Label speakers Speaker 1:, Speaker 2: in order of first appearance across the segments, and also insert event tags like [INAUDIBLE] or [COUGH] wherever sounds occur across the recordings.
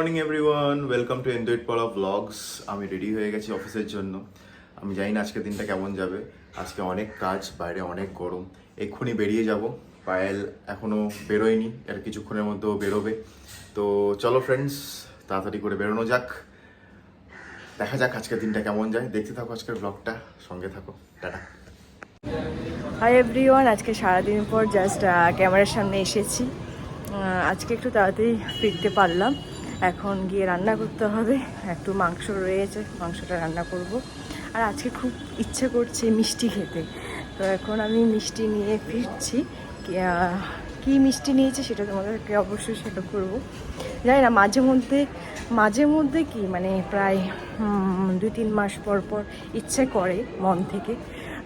Speaker 1: Morning, everyone. Welcome to enjoyed পড়া blogs. আমি ready হয়ে গেছি অফিসের জন্য। আমি জানি না আজকের দিনটা কেমন যাবে। আজকে অনেক কাজ, বাইরে অনেক গরম। এক্ষুনি বেরিয়ে যাব। পায়েল এখনও বেরোয়নি, এর কিছুক্ষণের মধ্যেও বেরোবে। তো চলো ফ্রেন্ডস তাড়াতাড়ি করে বেরোনো যাক। দেখা যাক আজকের দিনটা কেমন যায়। দেখতে থাকো আজকের ব্লগটা সঙ্গে থাকো। টাটা।
Speaker 2: হাই এভরিওয়ান আজকে সারাদিন পর জাস্ট ক্যামেরার সামনে এসেছি। আজকে একটু তাড়াতাড়ি ফিরতে পারলাম। এখন গিয়ে রান্না করতে হবে। একটু মাংস রয়েছে মাংসটা রান্না করব। আর আজকে খুব ইচ্ছে করছে মিষ্টি খেতে। তো এখন আমি মিষ্টি নিয়ে ফিরছি। কি, মিষ্টি নিয়েছি সেটা তোমাদেরকে অবশ্যই সেটা করব। জানি না মাঝে মধ্যে মাঝে মধ্যে কি মানে প্রায় দুই তিন মাস পর পর ইচ্ছে করে মন থেকে।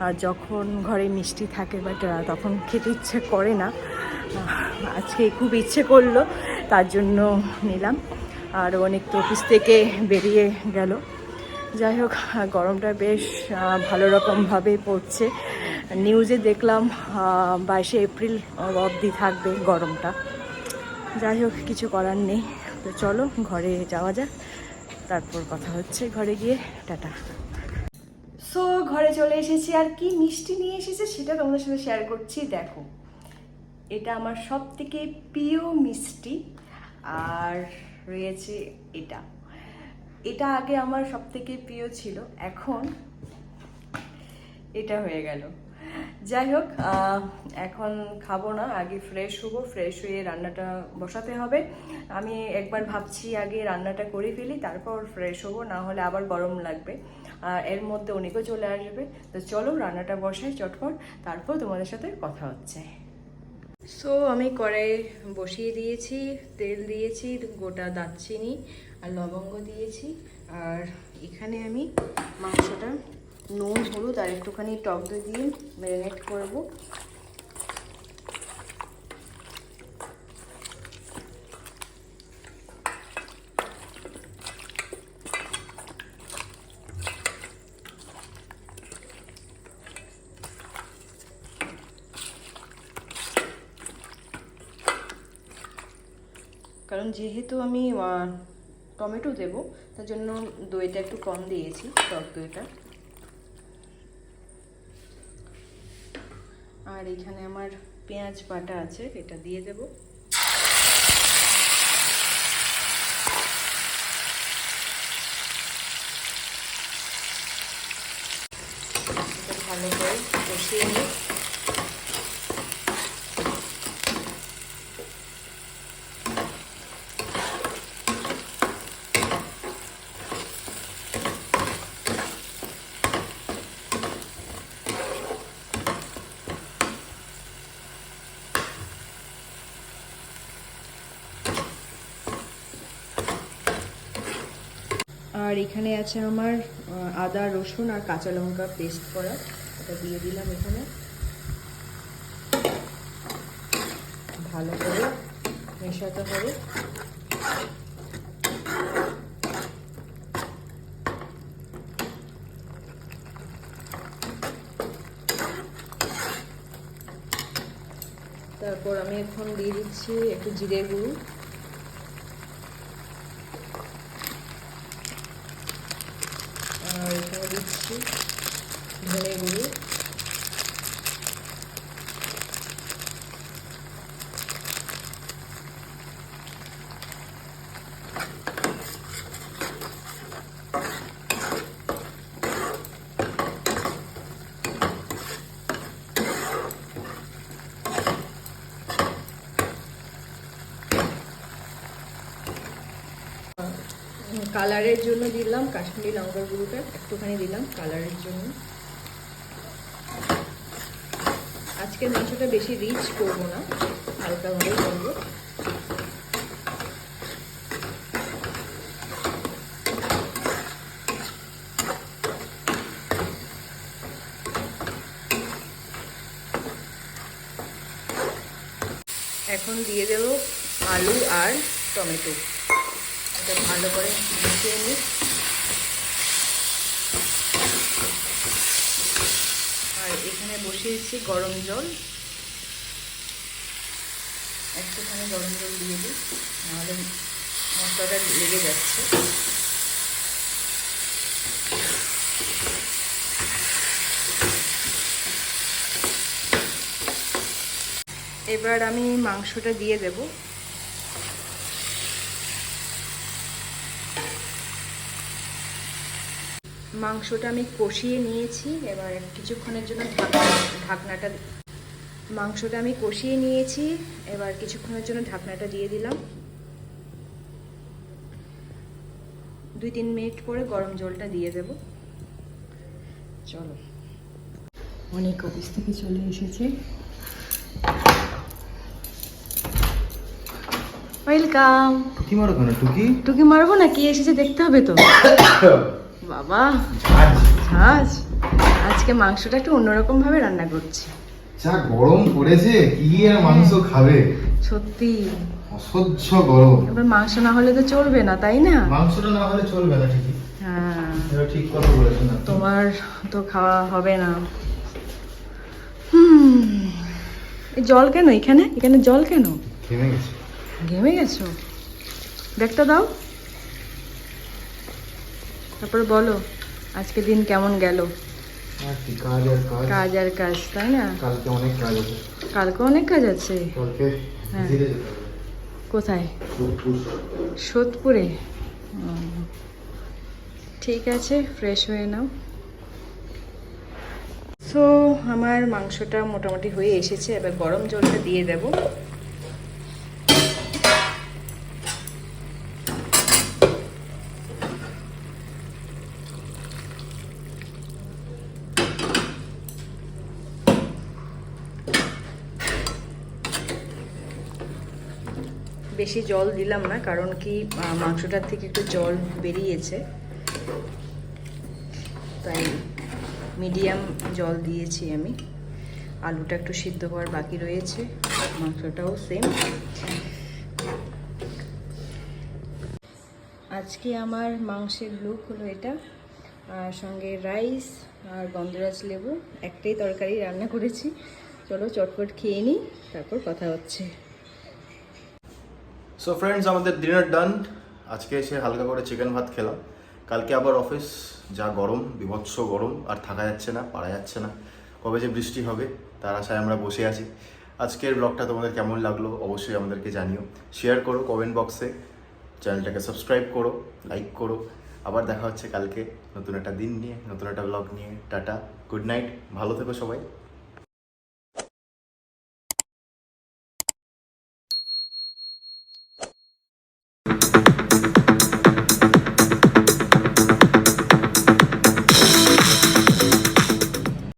Speaker 2: আর যখন ঘরে মিষ্টি থাকে বাট তখন খেতে ইচ্ছে করে না। আজকে খুব ইচ্ছে করল তার জন্য নিলাম। আর অনেক তো অফিস থেকে বেরিয়ে গেল। যাই হোক, গরমটা বেশ ভালো রকমভাবে পড়ছে। নিউজে দেখলাম বাইশে এপ্রিল অবধি থাকবে গরমটা। যাই হোক, কিছু করার নেই। তো চলো, ঘরে যাওয়া যাক। তারপর কথা হচ্ছে ঘরে গিয়ে। টাটা। সো ঘরে চলে এসেছি। আর কি মিষ্টি নিয়ে এসেছে সেটা তোমাদের সাথে শেয়ার করছি। দেখো, এটা আমার সব থেকে প্রিয় মিষ্টি। আর রয়েছে এটা। এটা আগে আমার সব থেকে প্রিয় ছিল, এখন এটা হয়ে গেল। যাই হোক এখন খাব না, আগে ফ্রেশ হব ফ্রেশ হয়ে রান্নাটা বসাতে হবে। আমি একবার ভাবছি আগে রান্নাটা করে ফেলি, তারপর ফ্রেশ হব, না হলে আবার গরম লাগবে। আর এর মধ্যে অনেকও চলে আসবে। তো চলো রান্নাটা বসাই চটপট, তারপর তোমাদের সাথে কথা হচ্ছে। সো আমি কড়াইয়ে বসিয়ে দিয়েছি, তেল দিয়েছি, গোটা দারচিনি আর লবঙ্গ দিয়েছি। আর এখানে আমি মাংসটা নুন, হলুদ আর একটুখানি টক দই দিয়ে ম্যারিনেট করব। কারণ যেহেতু আমি টমেটো দেবো, তার জন্য দইটা একটু কম দিয়েছি, টক দইটা। আর এখানে আমার পেঁয়াজ বাটা আছে, এটা দিয়ে দেব। ভালো করে কষিয়ে নিই। আর এখানে আছে আমার আদা, রসুন আর কাঁচা লঙ্কা পেস্ট করা। এটা দিয়ে দিলাম এখানে। ভালো করে মেশাতে হবে। তারপর আমি এখন দিয়ে দিচ্ছি একটু জিরে গুঁড়ো। আর এখানে দিচ্ছি ধনে গুঁড়ো কালারের জন্য দিলাম কাশ্মীরি লঙ্কার গুঁড়োটা, একটুখানি দিলাম কালারের জন্য। আজকে মাংসটা বেশি রিচ করব না হালকাভাবে করব। এখন দিয়ে দেবো আলু আর টমেটো। এটা ভালো করে মিশিয়ে নিই। আর এখানে বসিয়েছি গরম জল। একটুখানি গরম জল দিয়ে দিই, নাহলে মশলাটা লেগে যাচ্ছে। এবার আমি মাংসটা দিয়ে দেব। মাংসটা আমি কষিয়ে নিয়েছি। এবার কিছুক্ষণের জন্য ঢাকনা ঢাকনাটা মাংসটা আমি কষিয়ে নিয়েছি। এবার কিছুক্ষণের জন্য ঢাকনাটা দিয়ে দিলাম। দুই তিন মিনিট পরে গরম জলটা দিয়ে দেব। চলো। অনেক অফিস থেকে চলে এসেছে। ওয়েলকাম।
Speaker 1: কি মারো কেন টুকি?
Speaker 2: টুকি মারবো না? কি এসেছে দেখতে হবে তো। [COUGHS] বাবা। আজ? আজকে মাংসটা একটু অন্যরকম ভাবে রান্না করছি।
Speaker 3: যা গরম পড়েছে কি আর মাংস খাবে?
Speaker 2: সত্যি।
Speaker 3: অসহ্য গরম।
Speaker 2: এবার মাংস না হলে তো চলবে না তাই না?
Speaker 3: মাংসটা না হলে চলবে না ঠিকই।
Speaker 2: হ্যাঁ।
Speaker 3: ঠিক কথা বলেছেন আপনি।
Speaker 2: তোমার তো খাওয়া হবে না। হুম। এই জল কেন এখানে? এখানে জল কেন?
Speaker 3: ঘেমে গেছে।
Speaker 2: ঘেমে গেছো? ব্যাগটা দাও। তারপরে বলো আজকে দিন কেমন গেল?
Speaker 3: কাজ আর কাজ।
Speaker 2: তাই না?
Speaker 3: কালকে অনেক কাজ আছে।
Speaker 2: কালকে অনেক কাজ আছে? হ্যাঁ। কোথায়? সোদপুরে। ঠিক আছে ফ্রেশ হয়ে নাও। সো আমার মাংসটা মোটামুটি হয়ে এসেছে এবার গরম জলটা দিয়ে দেব। বেশি জল দিলাম না, কারণ কি মাংসটার থেকে একটু জল বেরিয়েছে। তাই মিডিয়াম জল দিয়েছি আমি। আলুটা একটু সিদ্ধ হওয়ার বাকি রয়েছে, মাংসটাও সেম আজকে আমার মাংসের লুক হলো এটা, আর সঙ্গে রাইস আর গন্ধরাজ লেবু, একটাই তরকারি রান্না করেছি। চলো চটপট খেয়ে নিই, তারপর কথা হচ্ছে।
Speaker 1: সো ফ্রেন্ডস আমাদের ডিনার ডান আজকে এসে হালকা করে চিকেন ভাত খেলাম। কালকে আবার অফিস যা গরম, বিভৎস গরম, আর থাকা যাচ্ছে না, পারা যাচ্ছে না। কবে যে বৃষ্টি হবে, তার আশায় আমরা বসে আছি। আজকের ব্লগটা তোমাদের কেমন লাগল, অবশ্যই আমাদেরকে জানিও। শেয়ার করো কমেন্ট বক্সে চ্যানেলটাকে সাবস্ক্রাইব করো লাইক করো। আবার দেখা হচ্ছে কালকে নতুন একটা দিন নিয়ে, নতুন একটা ব্লগ নিয়ে। টাটা গুড নাইট ভালো থেকো সবাই।